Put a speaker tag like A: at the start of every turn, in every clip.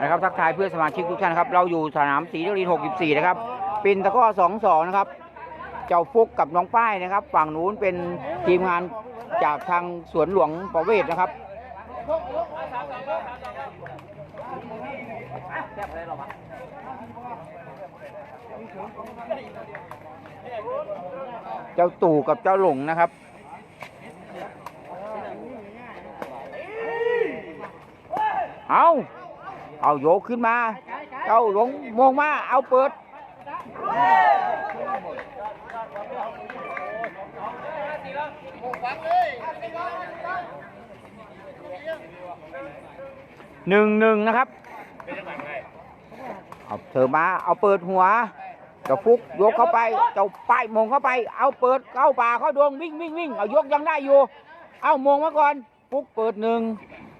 A: นะครับทักทายเพื่อนสมาชิกทุกท่านครับ เราอยู่สนามศรีนครินทร์64 นะครับ ปินตะก้อ 22 นะครับ เจ้าฟุกกับน้องป้ายนะครับ ฝั่งนู้นเป็นทีมงานจากทางสวนหลวงประเวศนะครับเจ้าตู่กับเจ้าหลงนะครับ เอาเอาโยกขึ้นมา เจ้าหลงมองมา เอาเปิด หนึ่งหนึ่งนะครับ เอาเธอมา เอาเปิดหัว เจ้าฟุกยกเข้าไป เจ้าป้ายมงเข้าไป เอาเปิดเข้าป่าเข้าดวงวิ่งวิ่งวิ่ง เอายกยังได้อยู่ เอามงมาก่อน ฟุกเปิดหนึ่ง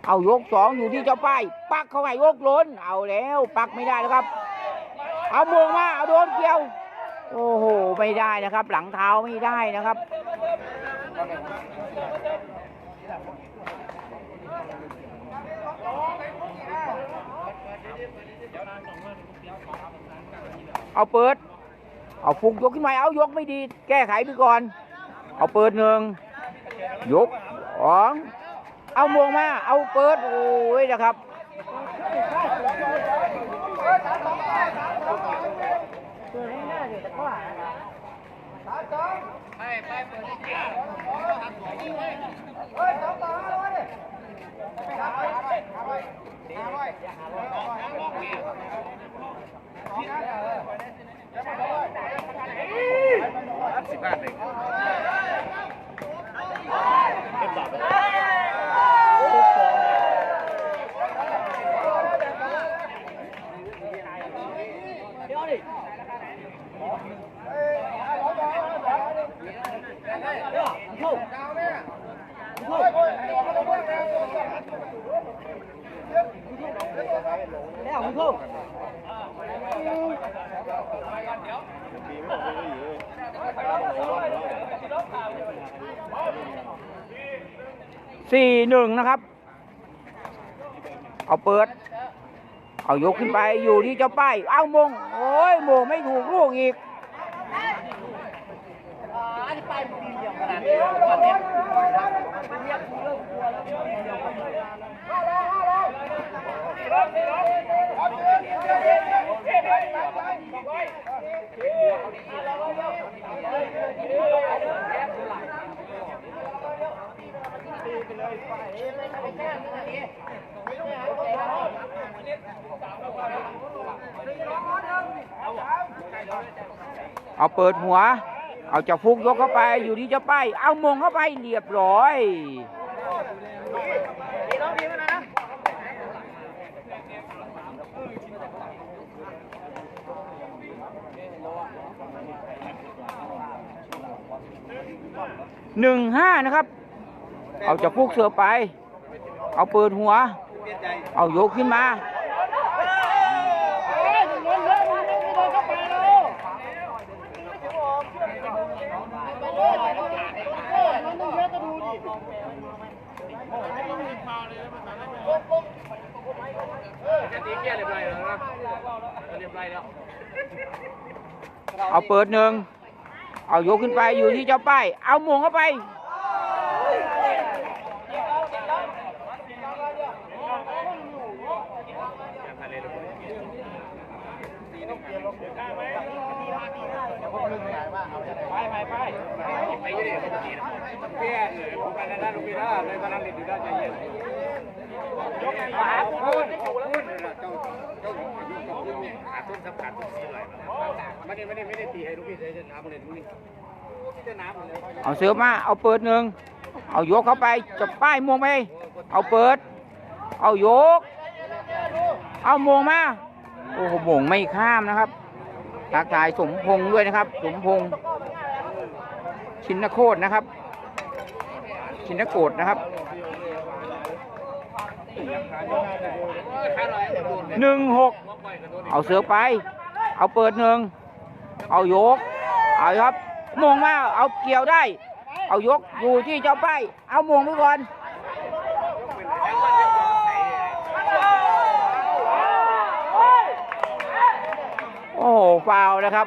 A: เอายกสองอยู่ที่เจ้าป้าย ปักเข้าไปยกล้น เอาแล้ว ปักไม่ได้แล้วครับ เอามงมา เอาโดนเกี่ยว โอ้โห ไม่ได้นะครับ หลังเท้าไม่ได้นะครับ เอาเปิด เอาฟุกยกขึ้นมา เอายกไม่ดี แก้ไขไปก่อน เอาเปิดหนึ่งยกสอง เอามวงมา เอาเปิด โอ้ยนะครับสี่ห สี่หนึ่งนะครับ เอาเปิด เอายกขึ้นไปอยู่ที่เจ้าป้าย เอามง โอ้ยมงไม่ถูกลูกอีก เอาเปิดหัว เอาจ้าฟุกยกเข้าไปอยู่ที่จ้าป้ายเอามงเข้าไปเรียบร้อยหนึ่งห้านะครับ เอาจ้าฟุกเสือไป เอาเปิดหัว เอายกขึ้นมา
B: เอา
A: เปิดหนึ่ง เอายกขึ้นไปอยู่ที่เจ้าป้าย เอามงเข้าไป
B: ไปไปไปอยู่ดิ เกียร์เลยผมไปในด้านลูกพี่นะในตอนนั้นเรีด้าใจเย็นยกขาพูดพูดเจ้าเจ้าเจ้าขาต้นสัมผัสต้นสีไหลไม่ได้ไม่ได้ไม่ได้ตีให้ลูกพี่ใช้น้ำเลยลูกพี่เอา
A: เสือมา เอาเปิดหนึ่ง เอายกเข้าไปจะป้ายมงไป เอาเปิด เอายก เอามงมา โอ้โหมงไม่ข้ามนะครับทักทายสมพงษ์ด้วยนะครับ สมพงษ์ชินโคตรนะครับ ชินโกดนะครับหนึ่งหกเอาเสือไป เอาเปิดหนึ่งเอายก เอาครับมงมาเอาเกี่ยวได้ เอายกอยู่ที่เจ้าป้ายเอามงไปก่อนโอ้โหฟาวนะครับ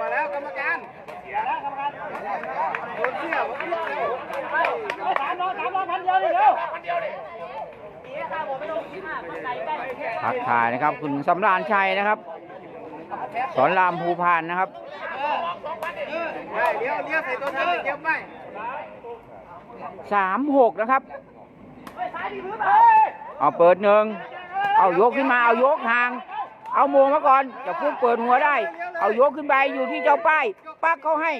B: ตัวแล้วกรรมการโดนเที่ยว
A: ทักทายนะครับ คุณสำราญชัยนะครับ สอนรามภูพานนะครับ
B: เลี้ยวเลี้ยวใส่ตัวเลี้ยวไป
A: สามหกนะครับ เอาเปิดหนึ่ง เอายกขึ้นมา เอายกห่าง เอาโมงมาก่อนจะพุ่งเปิดหัวได้ เอายกขึ้นไปอยู่ที่เจ้าป้ายปักเขาให้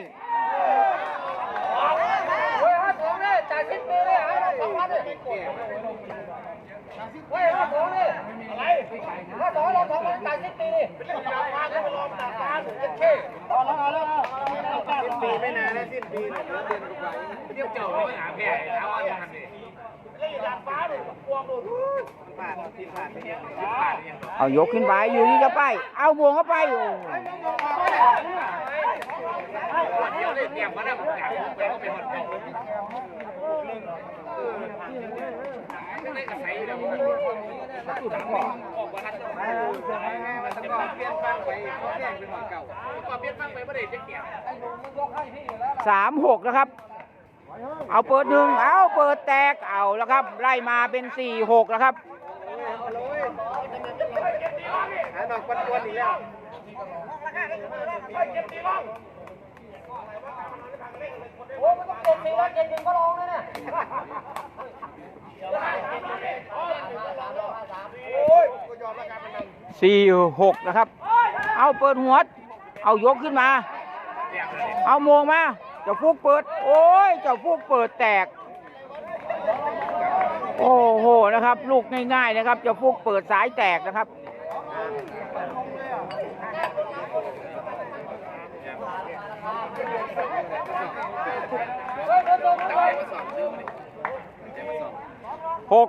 A: สิ้น
B: ปีไม่นานแล้วสิ้นปีเดือนกว่าเที่ยวเจ้าไม่หาแพ้แล้วว่าจะทำดิ ผ่านที่ผ่านไปยังผ่านยัง
A: เอายกขึ้นไปอยู่ที่เจ้าป้ายเอาโมงเข้าไปโอ้
B: เที่ยวเลยเตรียมมาแล้วผมอยากไปก็ไปหมดเจ้าเล่นกับ เอาเปิด
A: หนึ่งเอาเปิดแตกเอาแล้วครับ ไล่มาเป็นสี่หกแล้วครับ
B: หาดอกปันตัวอีกแล้ว
A: สี่หกนะครับ เอาเปิดหัว เอายกขึ้นมา เอาโมงมา เจ้าฟุกเปิด โอ้ย เจ้าฟุกเปิดแตก โอ้โห นะครับ ลูกง่ายๆนะครับ เจ้าฟุกเปิดสายแตกนะครับ หก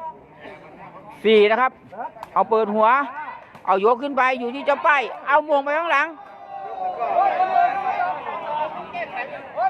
A: สี่นะครับ เอาเปิดหัว เอายกขึ้นไปอยู่ที่เจ้าป้าย เอาโมงไปข้างหลัง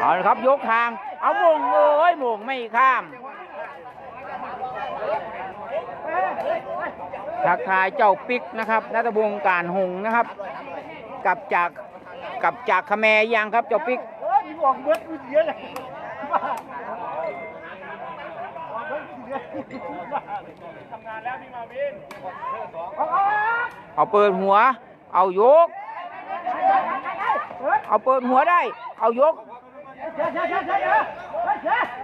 A: เอาละครับยกทาง เอาโมงเอ้ยโมงไม่ข้าม ทักทายเจ้าปิ๊กนะครับนัตวงศ์การหงส์นะครับ กลับจากกลับจากขแมยังครับเจ้าปิ๊กเอาเปิดหัว เอายก เอาเปิดหัวได้ เอายก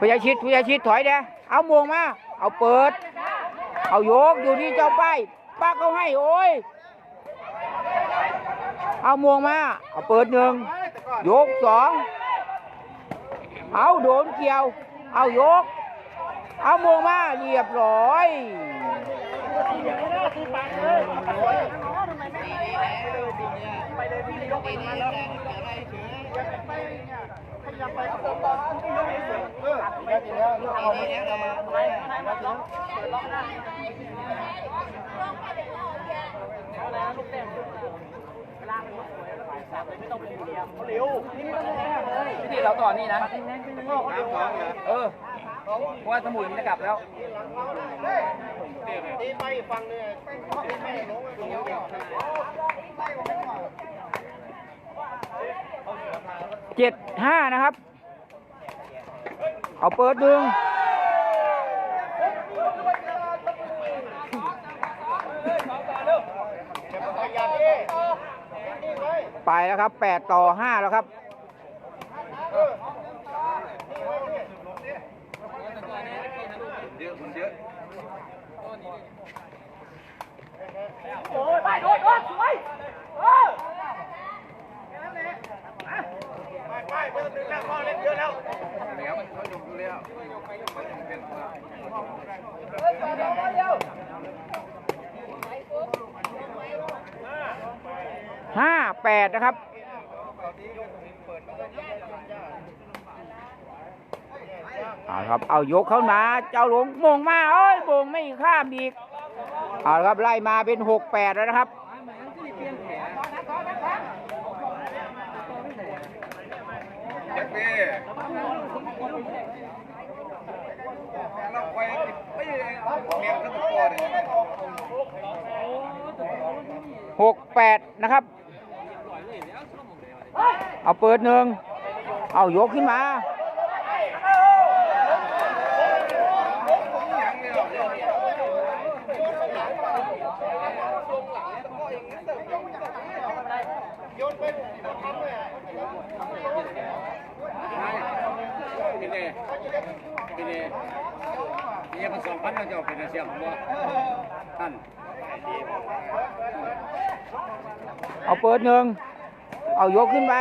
A: พยาชิดพยาชิดถอยเด้เอาโมงมา เอาเปิด เอายกอยู่ที่เจ้าป้ายป้าเขาให้โอ้ย เอาโมงมา เอาเปิดหนึ่งยกสอง เอาโดนเกี่ยว เอายก เอาโมงมาเรียบร้อย
B: เพี่
C: ตีเราต่อนี่นะเออเพราะว่าสมุนจะกลับแล้วตีไปฟัง
A: เเจ็ดห้านะครับ เอาเปิดหนึ่งไปแล้วครับแปดต่อห้าแล้วครับ
B: เยอะมันเยอะ
A: ห้าแปดนะครับเอาละครับ เอายกเข้ามา เจ้าหลวงโมงมาเอ้ยโมงไม่ข้ามอีก เอาละครับไล่มาเป็นหกแปดแล้วนะครับ
B: แจ็คเป้เราไปไม่เรียนกันตัวเลย
A: หกแปดนะครับ เอาเปิดหนึ่งเอายกขึ้นมา
B: พี่เน่พี่เน่พี่ยังสองพันเราจะเป็นเสียงบ่ท่าน
A: เอาเปิดหนึ่งเอายกขึ้นไป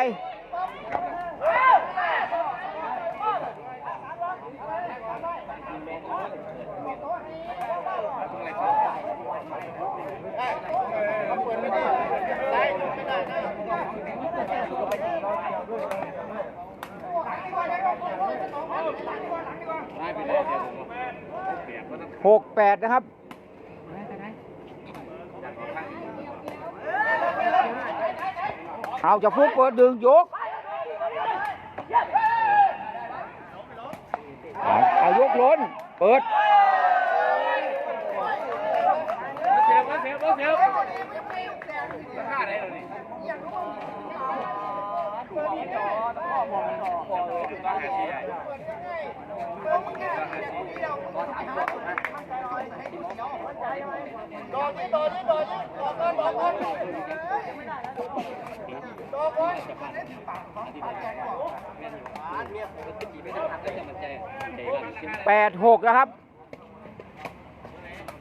A: หกแปดนะครับ เอาจะฟุกเปิดดึงยกเอาเอายกล้น เปิด
B: เสียบเสียบเสียบราคาไหนเราเนี่ย
C: ไม่ได้ทำได้ยังมันใจเด็ก
A: แปดหกนะครับ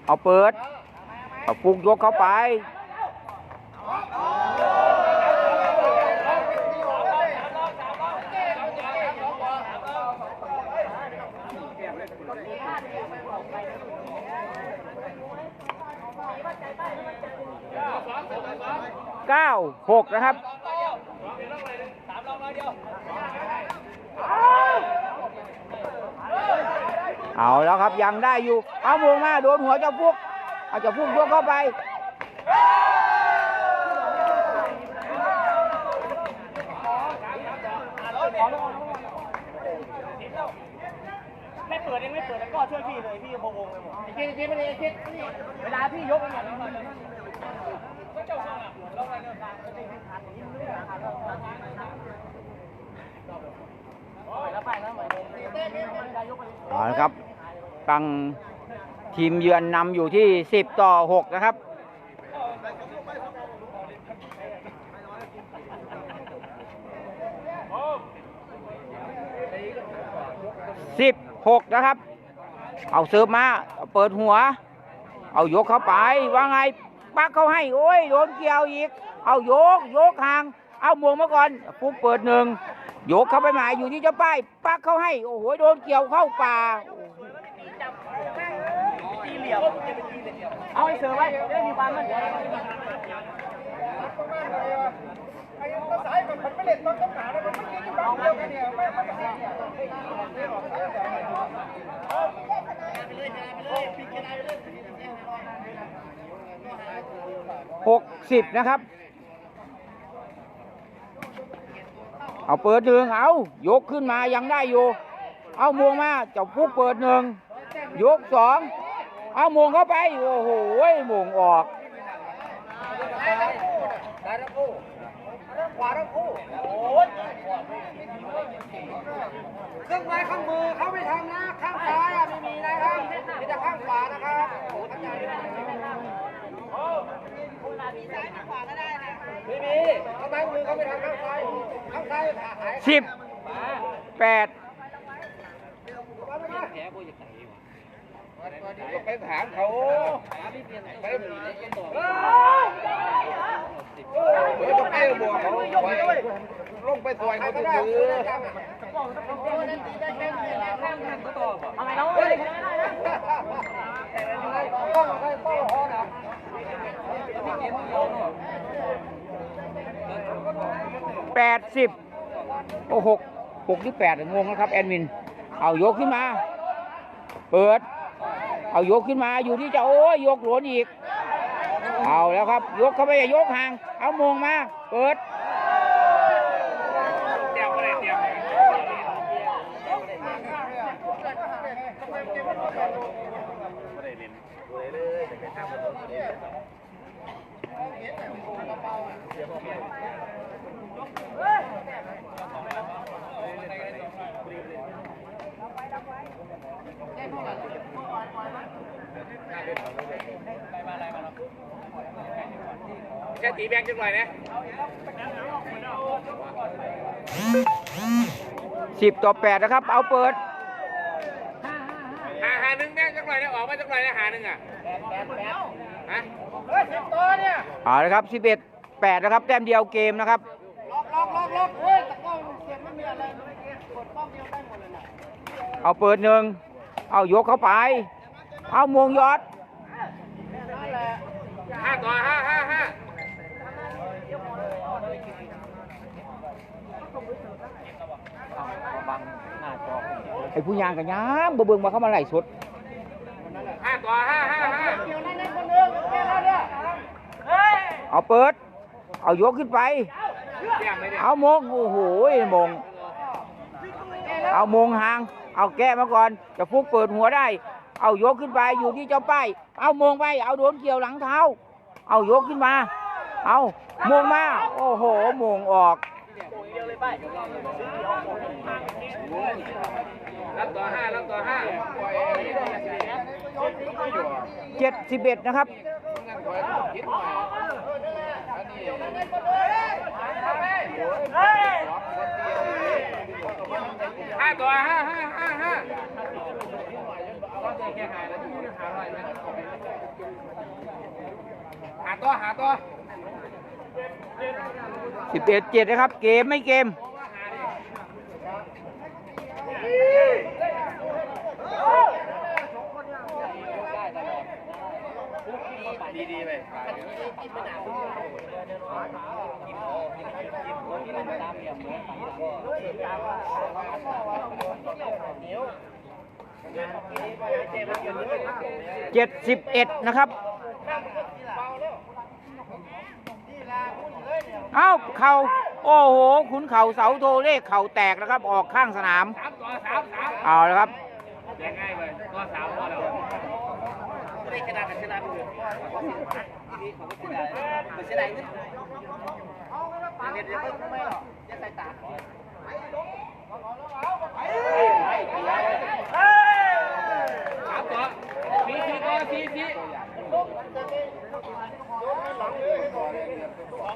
A: เอาเปิด เอาฟุกยกเข้าไปเก้าหกนะครับ เอาแล้วครับยังได้อยู่เอาวงมาโดนหัวเจ้าฟุกเอาเจ้าฟุกยกเข้าไป
C: ไม่เปิดยังไม่เปิดแล้วก็ช่วยพี่เลยพี่พะวงเลยหมดไอ้คิดไอ้คิดไม่ได้ไอ้คิดเวลาพี่ยกอย่างนี้แล้วไปแล้วเหมือน
A: เอาละครับ ตังทีมเยือนนำอยู่ที่ 10 ต่อ 6 นะครับ สิบหกนะครับ เอาเสิร์ฟมาเอาเปิดหัว เอายกเข้าไป ว่าไง ปักเขาให้ โอ้ย โดนเกี่ยวอีก เอายก ยกห่าง เอาหมวงมาก่อนปุ๊บเปิดหนึ่งยกเข้าไปหมายอยู่ที่เจ้าป้าย ปักเขาให้ โอ้โห โดนเกี่ยวเข้าป่า
C: เอาไอ้เสือไว้ได้มีความมั่น
A: หกสิบนะครับ เอาเปิดหนึ่งเอายกขึ้นมายังได้อยู่ เอามวงมาจ้าฟุกเปิดหนึ่งยกสอง เอามงเข้าไป โอ้โหมวงออก
B: เครื่องไม้ข้างมือเขาไม่ทำนะ ข้างซ้ายไม่มีนะครับมีแต่ข้างขวานะครับไม่มีข้างไม้มือเขาไม่ทำข้างซ้ายข้างซ้ายหาย
A: สิบแปด
B: ไปถามเขาไปเดี๋ยวไปบอกเขาลงไปต่อยเขาถือ
C: อะไรแล้ว
B: เฮ้ต้องให้ต้เขานะ
A: แปดสิบโอ้หกหกที่แปดงงแล้วครับ แอดมิน เอายกขึ้นมา เปิด เอายกขึ้นมาอยู่ที่จะโอ้ยยกหลวนอีก เอาแล้วครับ ยกเข้าไปอย่ายกห่าง เอามงมา เปิด
B: เดี๋ยวอะไรเดี๋ยว แค่ตีแบงค์จังหน่อยนะ
A: สิบต่อแปดนะครับ เอาเปิด
B: หาหาหนึ่งแบงค์จังหน่อยนะออกมาจังหน่อยนะหาหนึ่งอะฮะ
A: เอาละครับสิบเอ็ดแปดนะครับ แต้มเดียวเกมนะครับ เอาเปิดหนึ่ง เอายกเข้าไป เอามงยอด
B: ห้าต่อห้าห้าห้า
A: ไอ้ผู้ยางกันยามบ่เบิ่งมาเข้ามาไล่สด
B: ห้าต่อห้าห้าห้า
A: เอาเปิด เอายกขึ้นไป
B: แก้มไม่ได้
A: เอามงโอ้โหมง เอามงห่าง เอาแก้มาก่อน จะฟุกเปิดหัวได้ เอายกขึ้นไปอยู่ที่เจ้าป้าย เอามงไป เอาโดนเกี่ยวหลังเท้า เอายกขึ้นมา เอามงมา โอ้โหมงออก
B: รับต่อห้ารับต่อห้า
A: เจ็ดสิบเอ็ดนะครับ
B: ห้าต่อห้าห้าห้าห้าหาต่อหาต่อ
A: สิบเอ็ดเจ็ดนะครับ เกมไม่เกม
B: ดีๆไป
A: เจ็ดสิบเอ็ดนะครับ เอ้าเข่าโอ้โห ขุนเข่าเสาโทเลขเข่าแตกนะครับ ออกข้างสนาม
B: สามต่อา
A: เอาละครับ
B: ง่ายไปต่อสามพอแล้วไม่ขนาดกันชนะไปเลยไม่ใช่เงินเด็ดยังไม่ไม่หรอกยังใส่ตาสามต่อสี่สี่ต่อสี่สี่ลองลองมากี่สี่ต่อก ลอง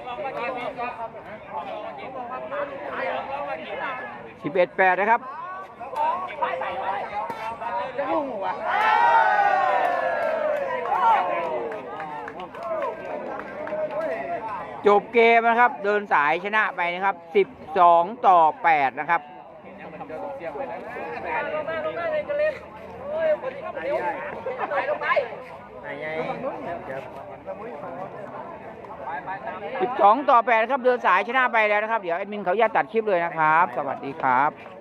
B: ลองมากี่
A: สิบเอ็ดแปดนะครับ
B: จ
A: บเกมนะครับ เดินสายชนะไปนะครับ 12 ต่อ 8 นะครับสิบสองต่อแปดครับ เดินสายชนะไปแล้วนะครับ เดี๋ยวแอดมินเขาจะตัดคลิปเลยนะครับ สวัสดีครับ